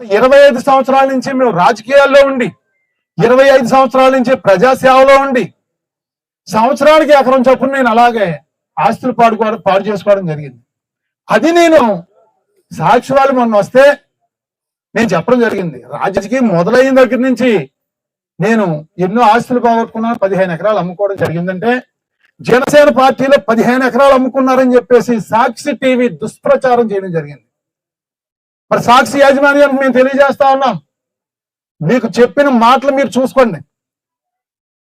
ఇరవై ఐదు సంవత్సరాల నుంచి మేము రాజకీయాల్లో ఉండి ఇరవై ఐదు సంవత్సరాల నుంచి ప్రజాసేవలో ఉండి సంవత్సరానికి ఎకరం చొప్పున నేను అలాగే ఆస్తులు పాడుకోవడం పాడు చేసుకోవడం జరిగింది. అది నేను సాక్షి మొన్న వస్తే నేను చెప్పడం జరిగింది. రాజకీయం మొదలైన దగ్గర నుంచి నేను ఎన్నో ఆస్తులు పోగొట్టుకున్నాను పదిహేను ఎకరాలు అమ్ముకోవడం జరిగిందంటే జనసేన పార్టీలో పదిహేను ఎకరాలు అమ్ముకున్నారని చెప్పేసి సాక్షి టీవీ దుష్ప్రచారం చేయడం జరిగింది. మరి సాక్షి యాజమాన్యానికి మేము తెలియజేస్తా ఉన్నాం. మీకు చెప్పిన మాటలు మీరు చూసుకోండి.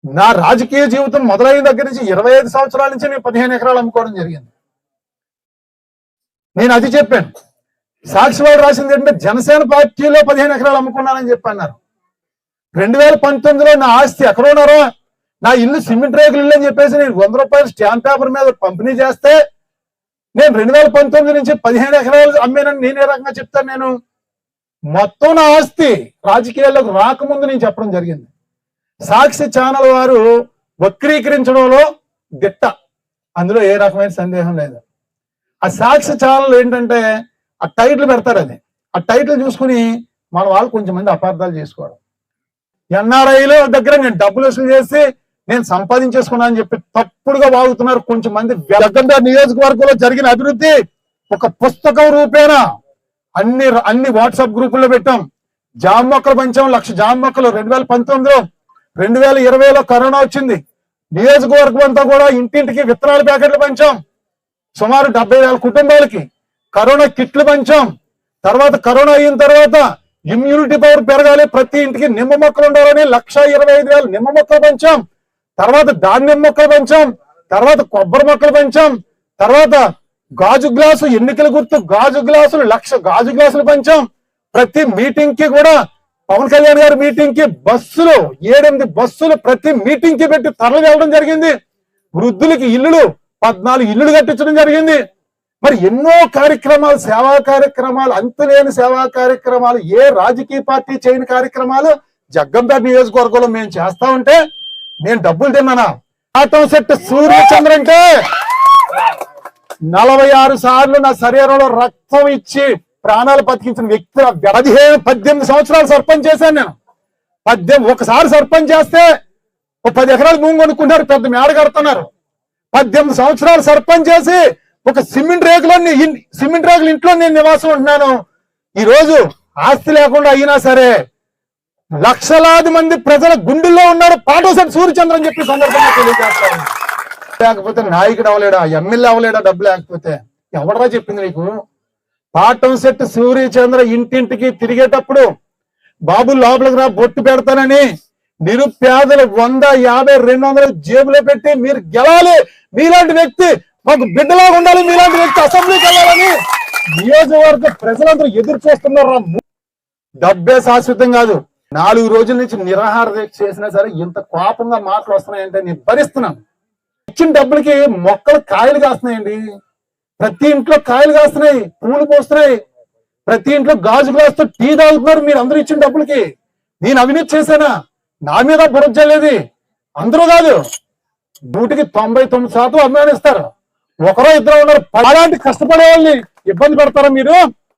నా రాజకీయ జీవితం మొదలైన దగ్గర నుంచి ఇరవై ఐదు సంవత్సరాల నుంచి నేను పదిహేను ఎకరాలు అమ్ముకోవడం జరిగింది. నేను అది చెప్పాను. సాక్షి వాడు రాసింది ఏంటంటే జనసేన పార్టీలో పదిహేను ఎకరాలు అమ్ముకున్నానని చెప్పి అన్నారు. రెండు వేల పంతొమ్మిదిలో నా ఆస్తి ఎక్కడోన్నారో నా ఇల్లు సిమెంట్ రేకులు ఇల్లు అని చెప్పేసి నేను వంద రూపాయలు స్టాంప్ పేపర్ మీద పంపిణీ చేస్తే నేను రెండు వేల పంతొమ్మిది నుంచి పదిహేను ఎకరాలు అమ్మానని నేను ఏ రకంగా చెప్తాను నేను. మొత్తం నా ఆస్తి రాజకీయాల్లోకి రాకముందు నేను చెప్పడం జరిగింది. సాక్షి ఛానల్ వారు వక్రీకరించడంలో దిట్ట. అందులో ఏ రకమైన సందేహం లేదు. ఆ సాక్షి ఛానల్ ఏంటంటే ఆ టైటిల్ పెడతారు అది. ఆ టైటిల్ చూసుకుని మన వాళ్ళు కొంచెం మంది అపార్థాలు చేసుకోవడం. ఎన్ఆర్ఐలో దగ్గర నేను డబ్బులు వసూలు చేసి నేను సంపాదించేసుకున్నా అని చెప్పి తప్పుడుగా వాగుతున్నారు కొంచెం మంది జగన్ నియోజకవర్గంలో జరిగిన అభివృద్ధి ఒక పుస్తకం రూపేణ అన్ని అన్ని వాట్సాప్ గ్రూపుల్లో పెట్టాం. జామ మొక్కలు పంచాం లక్ష జామ మొక్కలు రెండు వేల పంతొమ్మిదిలో రెండు వేల ఇరవైలో కరోనా వచ్చింది. నియోజకవర్గం అంతా కూడా ఇంటింటికి విత్తనాల ప్యాకెట్లు పంచాం. సుమారు డెబ్బై వేల కుటుంబాలకి కరోనా కిట్లు పంచాం. తర్వాత కరోనా అయిన తర్వాత ఇమ్యూనిటీ పవర్ పెరగాలి. ప్రతి ఇంటికి నిమ్మ మొక్కలు ఉండాలని లక్ష ఇరవై ఐదు నిమ్మ మొక్కలు పంచాం. తర్వాత ధాన్యం మొక్కలు పెంచాం తర్వాత కొబ్బరి మొక్కలు పెంచాం తర్వాత గాజు గ్లాసు ఎన్నికల గుర్తు గాజు గ్లాసులు లక్ష గాజు గ్లాసులు పెంచాం. ప్రతి మీటింగ్కి కూడా పవన్ కళ్యాణ్ గారి మీటింగ్కి బస్సులు ఏడెనిమిది బస్సులు ప్రతి మీటింగ్కి పెట్టి తరలి వెళ్ళడం జరిగింది. వృద్ధులకి ఇల్లులు పద్నాలుగు ఇల్లులు కట్టించడం జరిగింది. మరి ఎన్నో కార్యక్రమాలు సేవా కార్యక్రమాలు అంతులేని సేవా కార్యక్రమాలు ఏ రాజకీయ పార్టీ చేయని కార్యక్రమాలు జగ్గంపేట నియోజకవర్గంలో మేము చేస్తా ఉంటే నేను డబ్బులు తిన్నానా? ఆటో సెట్ సూర్యచంద్ర అంటే నలభై ఆరు సార్లు నా శరీరంలో రక్తం ఇచ్చి ప్రాణాలు బతికించిన వ్యక్తి పదిహేను పద్దెనిమిది సంవత్సరాలు సర్పంచ్ చేశాను నేను. పద్దెనిమిది ఒకసారి సర్పంచ్ చేస్తే ఒక పది ఎకరాలు భూమి కొనుక్కున్నారు పెద్ద మేడ కడుతున్నారు. పద్దెనిమిది సంవత్సరాలు సర్పంచ్ చేసి ఒక సిమెంట్ రేకులో సిమెంట్ రేకులు ఇంట్లో నేను నివాసం ఉంటున్నాను. ఈ రోజు ఆస్తి లేకుండా అయినా సరే లక్షలాది మంది ప్రజల గుండెల్లో ఉన్నాడు పాటోసెట్ సూర్యచంద్ర అని చెప్పి సందర్భంగా తెలియజేస్తాను లేకపోతే నాయకుడు అవ్వలేడా? ఎమ్మెల్యే అవ్వలేడా డబ్బు లేకపోతే? ఎవడరా చెప్పింది నీకు? పాటం సెట్ సూర్యచంద్ర ఇంటింటికి తిరిగేటప్పుడు బాబు లోపలికి రా బొట్టు పెడతానని నిరుపేదలు వంద యాభై రెండు వందలు జేబులో పెట్టి మీరు గెలాలి. మీలాంటి వ్యక్తి మాకు బిడ్డలాగా ఉండాలి. మీలాంటి వ్యక్తి అసెంబ్లీకి వెళ్ళాలని నియోజకవర్గ ప్రజలందరూ ఎదురు చూస్తున్నారు? రా. డబ్బే శాశ్వతం కాదు. నాలుగు రోజుల నుంచి నిరాహార దీక్ష చేసినా సరే ఇంత కోపంగా మాటలు వస్తున్నాయంటే నేను భరిస్తున్నాను. ఇచ్చిన డబ్బులకి మొక్కలు కాయలు కాస్తున్నాయండి. ప్రతి ఇంట్లో కాయలు కాస్తున్నాయి పూలు పోస్తున్నాయి ప్రతి ఇంట్లో గాజు గ్లాసుతో టీ తాగుతున్నారు మీరు అందరూ ఇచ్చిన డబ్బులకి. నేను అవినీతి చేశానా? నా మీద బురద అందరూ కాదు. నూటికి తొంభై తొమ్మిది శాతం అభిమానిస్తారు. ఒకరో ఇద్దరు ఉన్నారు. అలాంటి కష్టపడే వాళ్ళని ఇబ్బంది పెడతారా మీరు?